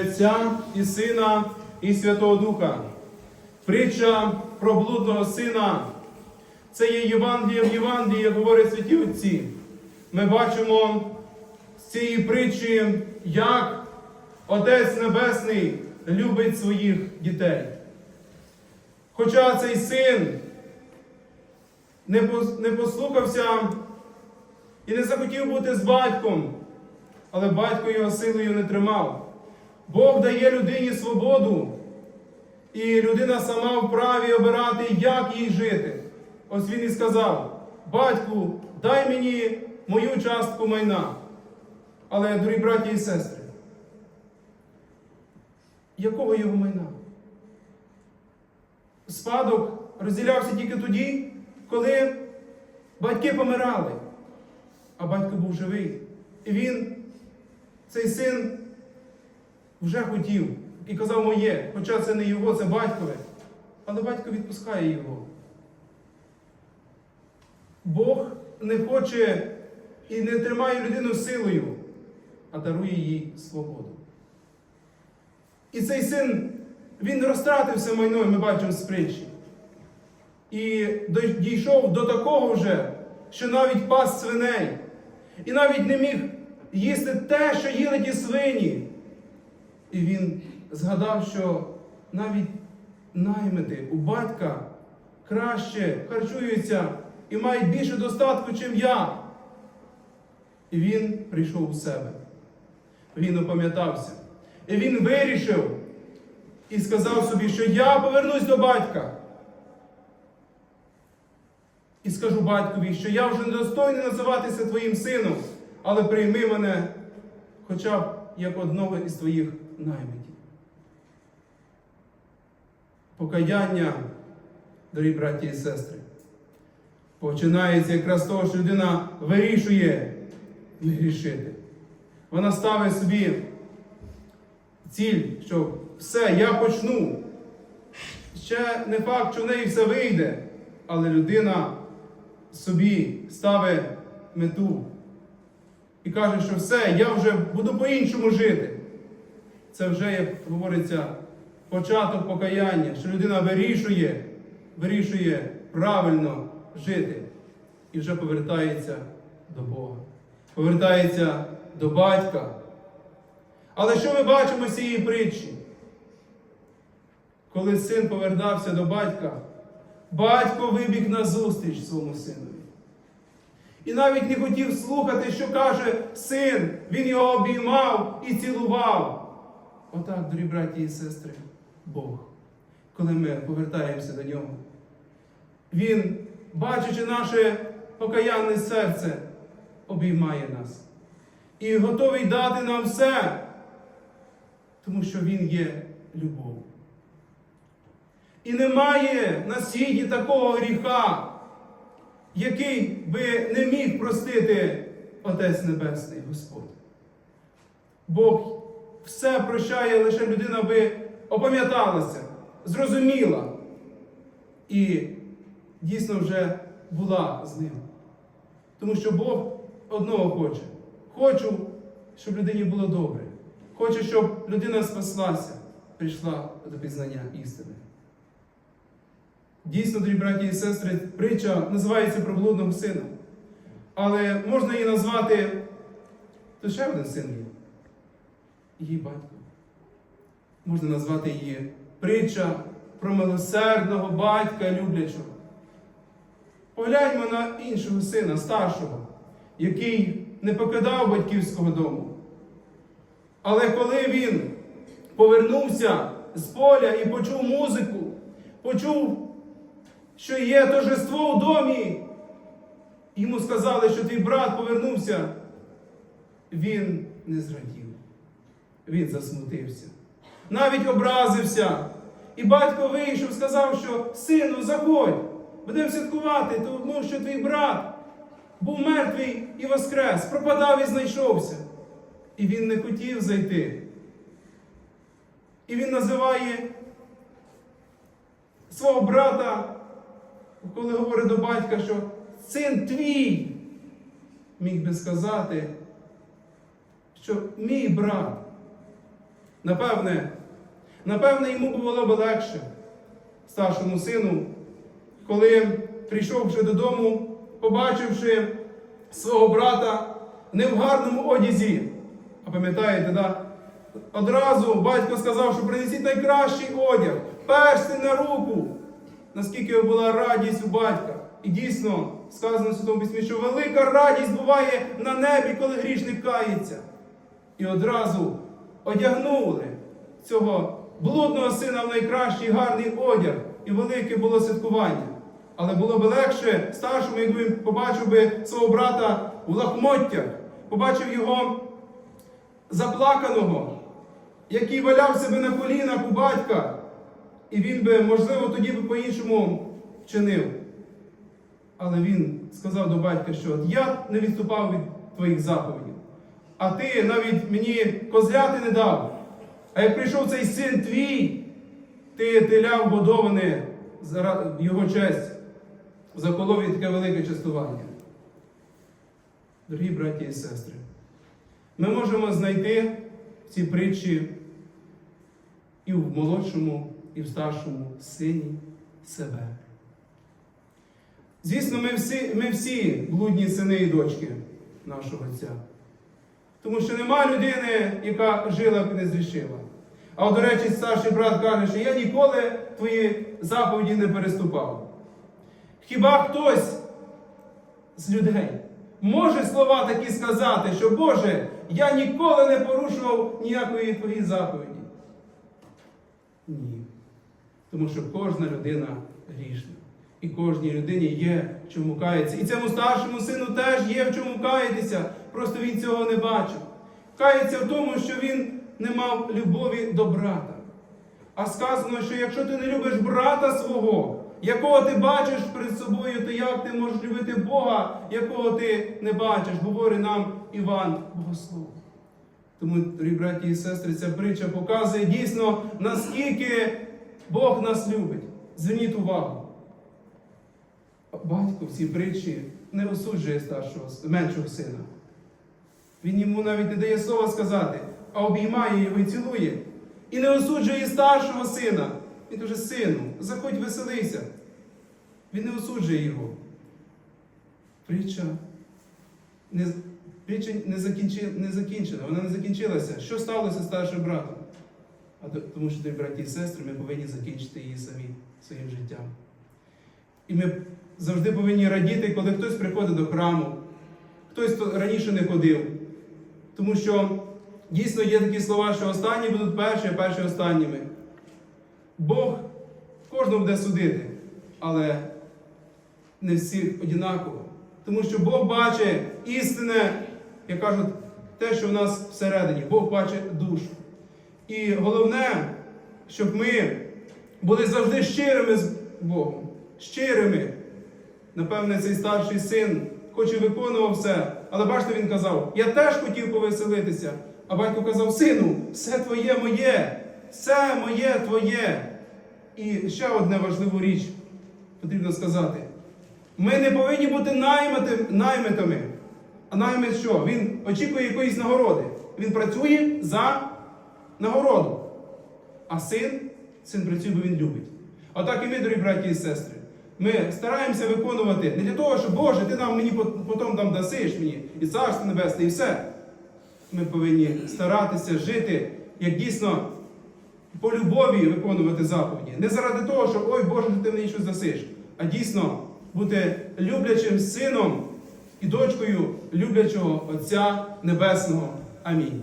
Отця і Сина і Святого Духа. Притча про блудного сина. Це є Євангеліє в Євангелії, як говорять святі Отці. Ми бачимо з цієї притчі, як Отець Небесний любить своїх дітей. Хоча цей син не послухався і не захотів бути з батьком, але батько його силою не тримав. Бог дає людині свободу, і людина сама вправі обирати, як їй жити. Ось він і сказав: батьку, дай мені мою частку майна. Але, дорогі браті і сестри, якого його майна? Спадок розділявся тільки тоді, коли батьки помирали, а батько був живий. І він, цей син, вже хотів і казав моє, хоча це не його, це батькове. Але батько відпускає його. Бог не хоче і не тримає людину силою, а дарує їй свободу. І цей син, він розтратив все майно, ми бачимо з притчі. І дійшов до такого вже, що навіть пас свиней, і навіть не міг їсти те, що їли ті свині. І він згадав, що навіть наймити у батька краще харчуються і мають більше достатку, чим я. І він прийшов у себе. Він опам'ятався. І він вирішив і сказав собі, що я повернусь до батька. І скажу батькові, що я вже недостойний називатися твоїм сином, але прийми мене хоча б як одного із твоїх наймитів. Покаяння, дорогі браті і сестри, починається якраз того, що людина вирішує не грішити. Вона ставить собі ціль, що все, я почну. Ще не факт, що в неї все вийде, але людина собі ставить мету і каже, що все, я вже буду по-іншому жити. Це вже, як говориться, початок покаяння, що людина вирішує, вирішує правильно жити і вже повертається до Бога, повертається до батька. Але що ми бачимо з цієї притчі? Коли син повертався до батька, батько вибіг на зустріч своєму синові. І навіть не хотів слухати, що каже син, він його обіймав і цілував. Отак, дорогі браті і сестри, Бог, коли ми повертаємося до нього. Він, бачачи наше покаянне серце, обіймає нас і готовий дати нам все, тому що Він є любов. І немає на світі такого гріха, який би не міг простити Отець Небесний Господь. Бог все прощає, лише людина би опам'яталася, зрозуміла і дійсно вже була з ним. Тому що Бог одного хоче. Хочу, щоб людині було добре. Хоче, щоб людина спаслася, прийшла до пізнання істини. Дійсно, дорогі браті і сестри, притча називається про блудного сина. Але можна її назвати, то ще один син є. Її батько. Можна назвати її притча про милосердного батька люблячого. Погляньмо на іншого сина, старшого, який не покидав батьківського дому. Але коли він повернувся з поля і почув музику, почув що є торжество у домі. Йому сказали, що твій брат повернувся. Він не зрадів. Він засмутився. Навіть образився. І батько вийшов, сказав, що сину, заходь, будемо святкувати, тому що твій брат був мертвий і воскрес, пропадав і знайшовся. І він не хотів зайти. І він називає свого брата коли говорить до батька, що син твій, міг би сказати, що мій брат Напевне, напевне, йому було би легше, старшому сину, коли, прийшовши додому, побачивши свого брата не в гарному одязі. А пам'ятаєте, да? Одразу батько сказав, що принесіть найкращий одяг, перстень на руку. Наскільки була радість у батька. І дійсно сказано в Святому Письмі, що велика радість буває на небі, коли грішник кається. І одразу одягнули цього блудного сина в найкращий гарний одяг, і велике було святкування. Але було б легше старшому, якби він побачив би свого брата в лахмоттях, побачив його заплаканого, який валяв себе на колінах у батька, і він би, можливо, тоді би по-іншому вчинив. Але він сказав до батька, що я не відступав від твоїх заповідей, а ти навіть мені козляти не дав. А як прийшов цей син твій, ти теля вгодоване в його честь, заколов їй таке велике частування. Дорогі браті і сестри, ми можемо знайти ці притчі і в молодшому, і в старшому сині себе. Звісно, ми всі, ми всі блудні сини і дочки нашого Отця. Тому що нема людини, яка жила б не зрішила. А от, до речі, старший брат каже, що я ніколи твої заповіді не переступав. Хіба хтось з людей може слова такі сказати, що Боже, я ніколи не порушував ніякої твої заповіді? Ні. Тому що кожна людина грішна. І кожній людині є в чому кається. І цьому старшому сину теж є в чому каятися. Просто він цього не бачив. Кається в тому, що він не мав любові до брата. А сказано, що якщо ти не любиш брата свого, якого ти бачиш перед собою, то як ти можеш любити Бога, якого ти не бачиш, говорить нам Іван Богослов. Тому, браті і сестри, ця притча показує дійсно, наскільки Бог нас любить. Зверніть увагу. Батько в цій притчі не осуджує старшого, меншого сина. Він йому навіть не дає слова сказати, а обіймає його і цілує. І не осуджує старшого сина. Він каже, сину, заходь веселися. Він не осуджує його. Притча не, притча не, закінчи, не закінчена, вона не закінчилася. Що сталося старшим братом? А то- тому що ти, браті і сестри, ми повинні закінчити її самі своїм життям. І ми завжди повинні радіти, коли хтось приходить до храму, хтось раніше не ходив. Тому що дійсно є такі слова, що останні будуть перші, а перші останніми. Бог кожного буде судити, але не всіх однаково. Тому що Бог бачить істине, як кажуть, те, що в нас всередині. Бог бачить душу. І головне, щоб ми були завжди щирими з Богом. Щирими. Напевне, цей старший син, хоч і виконував все, але бачите, він казав, я теж хотів повеселитися. А батько казав, сину, все твоє моє, все моє твоє. І ще одне важливу річ потрібно сказати. Ми не повинні бути наймитами. А наймит що? Він очікує якоїсь нагороди. Він працює за нагороду. А син, син працює, бо він любить. Отак і ми, дорогі браті і сестри. Ми стараємося виконувати не для того, що Боже, ти нам мені пот- потім там дасиш мені, і царство небесне, і все. Ми повинні старатися жити, як дійсно по любові виконувати заповіді. Не заради того, що ой Боже, ти мені щось дасиш, а дійсно бути люблячим сином і дочкою люблячого Отця Небесного. Амінь.